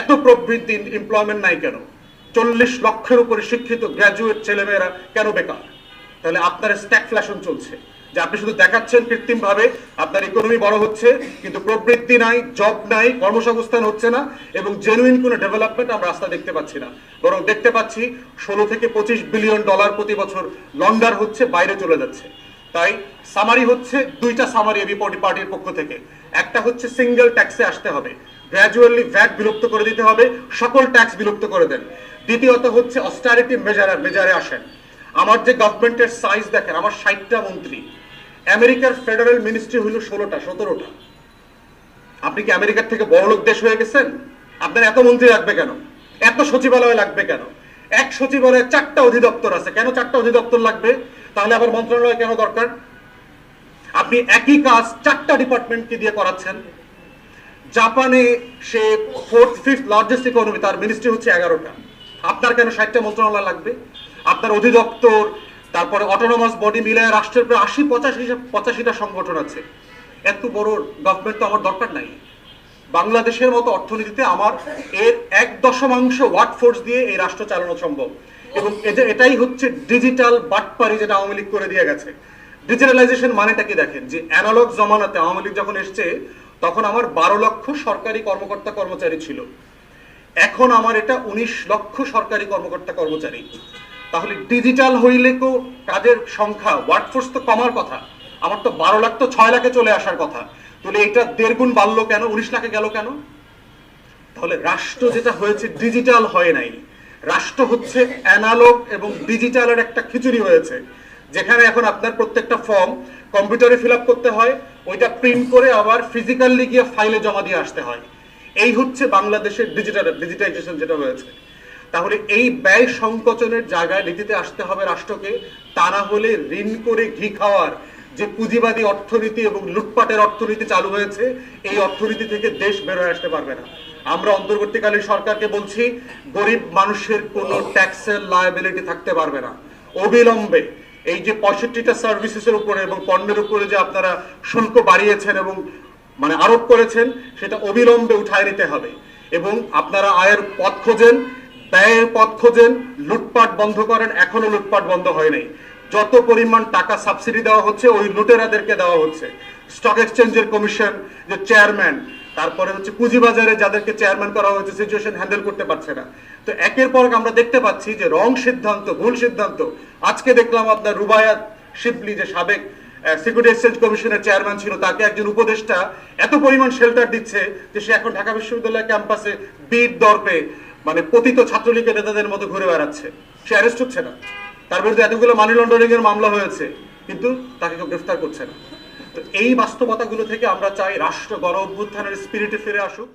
এত প্রবৃদ্ধি এমপ্লয়মেন্ট নাই কেন? চল্লিশ লক্ষের উপরে শিক্ষিত গ্র্যাজুয়েট ছেলেমেয়েরা কেন বেকার? তাহলে আপনার স্ট্যাকফ্লেশন চলছে। যে আপনি শুধু দেখাচ্ছেন কৃত্রিম ভাবে আপনার ইকোনমি বড় হচ্ছে, কিন্তু প্রবৃদ্ধি নাই জব নাই, কর্মসংস্থান হচ্ছে না, এবং জেনুইন কোনো ডেভেলপমেন্ট আমরা রাস্তা দেখতে পাচ্ছি না। বরং দেখতে পাচ্ছি ষোলো থেকে পঁচিশ বিলিয়ন ডলার প্রতি বছর লন্ডার হচ্ছে, বাইরে চলে যাচ্ছে। তাই সামারি হচ্ছে, দুইটা সামারি এবি পার্টির পক্ষ থেকে। একটা হচ্ছে সিঙ্গেল ট্যাক্সে আসতে হবে। গ্র্যাজুয়ালি ভ্যাট বিলুপ্ত করে দিতে হবে, সকল ট্যাক্স বিলুপ্ত করে দেন। দ্বিতীয়ত হচ্ছে অস্টারিটি মেজারে মেজারে আসেন। আমার যে গভর্নমেন্টের সাইজ দেখেন, আমার ষাটটা মন্ত্রী। আমেরিকার ফেডারেল মিনিস্ট্রি হইল ষোলোটা, সতেরোটা। আপনি কি আমেরিকার থেকে বড়লোক দেশ হয়ে গেছেন? আপনার এত মন্ত্রী লাগবে কেন? এত সচিবালয় লাগবে কেন? এক সচিবালয়ে চারটা অধিদপ্তর আছে। কেন চারটা অধিদপ্তর লাগবে? তাহলে আবার মন্ত্রণালয় কেন দরকার? আপনি একই কাজ চারটা ডিপার্টমেন্টকে দিয়ে করাচ্ছেন। জাপানে সে ফোর্থ, ফিফথ লার্জেস্ট ইকোনমি তার মিনিস্ট্রি হচ্ছে এগারোটা। আপনার কেন ষাটটা মন্ত্রণালয় লাগবে? আপনার অধিদপ্তর, তারপরে অটোনোমাস বডি মিলে রাষ্ট্রের প্রায় আশি, পঁচাশি, পঁচাশিটা সংগঠন আছে। এত বড় গভর্নমেন্ট তো আমার দরকার নাই। বাংলাদেশের মতো অর্থনীতিতে আমার এর এক দশমাংশ ওয়ার্ক ফোর্স দিয়ে এই রাষ্ট্র চালানো সম্ভব। এবং এটা এটাই হচ্ছে ডিজিটাল বাটপারি যেটা আওয়ামী লীগ করে দিয়ে গেছে। ডিজিটালাইজেশন মানেটা কি দেখেন? যে অ্যানালগ জমানাতে আওয়ামী লীগ যখন এসছে তখন আমার বারো লক্ষ সরকারি কর্মকর্তা কর্মচারী ছিল। এখন আমার এটা উনিশ লক্ষ সরকারি কর্মকর্তা কর্মচারী। তাহলে ডিজিটাল হইলে তো কাজের সংখ্যা ওয়ার্কফোর্স তো কমার কথা। আমার তো বারো লাখ তো ছয় লাখে চলে আসার কথা। তাহলে এটা দেড় গুণ বাড়লো কেন? উনিশ লাখে গেল কেন? তাহলে রাষ্ট্র যেটা হয়েছে ডিজিটাল হয় নাই। রাষ্ট্র হচ্ছে অ্যানালগ এবং ডিজিটালের একটা খিচুড়ি হয়েছে। যেখানে এখন আপনার প্রত্যেকটা ফর্ম কম্পিউটারে ফিল করতে হয়, ওইটা প্রিন্ট করে আবার ফিজিক্যালি গিয়ে ফাইলে জমা দিয়ে আসতে হয়। এই হচ্ছে বাংলাদেশের ডিজিটাল ডিজিটাইজেশন যেটা রয়েছে তাহলে এই ব্যয় সংকোচনের জায়গায় নীতিতে আসতে হবে রাষ্ট্রকে, তা না হলে ঋণ করে ঘি খাওয়ার যে পুঁজিবাদী অর্থনীতি এবং লুটপাটের অর্থনীতি চালু হয়েছে, এই অর্থনীতি থেকে দেশ বেরোয় আসতে পারবে না। আমরা অন্তর্বর্তীকালীন সরকারকে বলছি, গরিব মানুষের কোনো ট্যাক্সের লায়াবিলিটি থাকতে পারবে না। অবিলম্বে এই যে পঁয়ষট্টিটা সার্ভিসেসের উপরে এবং পণ্যের উপরে যে আপনারা শুল্ক বাড়িয়েছেন এবং মানে আরোপ করেছেন, সেটা অবিলম্বে উঠায় নিতে হবে। এবং আপনারা আয়ের পথ খোঁজেন, ব্যয়ের পথ খোঁজেন, লুটপাট বন্ধ করেন, এখনও লুটপাট বন্ধ হয় নাই। যত পরিমাণ টাকা সাবসিডি দেওয়া হচ্ছে, ওই লুটেরাদেরকে দেওয়া হচ্ছে। স্টক এক্সচেঞ্জের কমিশন, যে চেয়ারম্যান তারপরে হচ্ছে পুঁজিবাজারে যাদেরকে চেয়ারম্যান করা হয়েছে সিচুয়েশন হ্যান্ডেল করতে পারছে না। তো একের পর আমরা দেখতে পাচ্ছি যে রং সিদ্ধান্ত, ভুল সিদ্ধান্ত। আজকে দেখলাম আপনার রুবায়াত শিবলি যে সাবেক সিকিউরিটি এক্সচেঞ্জ কমিশনের চেয়ারম্যান ছিল, তাকে একজন উপদেষ্টা এত পরিমাণ শেল্টার দিচ্ছে যে সে এখন ঢাকা বিশ্ববিদ্যালয় ক্যাম্পাসে বিট দর্পে মানে পতিত ছাত্রলীগের নেতাদের মতো ঘুরে বেড়াচ্ছে। সে অ্যারেস্ট হচ্ছে না। তার বিরুদ্ধে এতগুলো মানি লন্ডারিং এর মামলা হয়েছে, কিন্তু তাকে কেউ গ্রেফতার করছে না। এই বাস্তবতাগুলো থেকে আমরা চাই রাষ্ট্র গণ অভ্যুত্থানের স্পিরিটে ফিরে আসুক।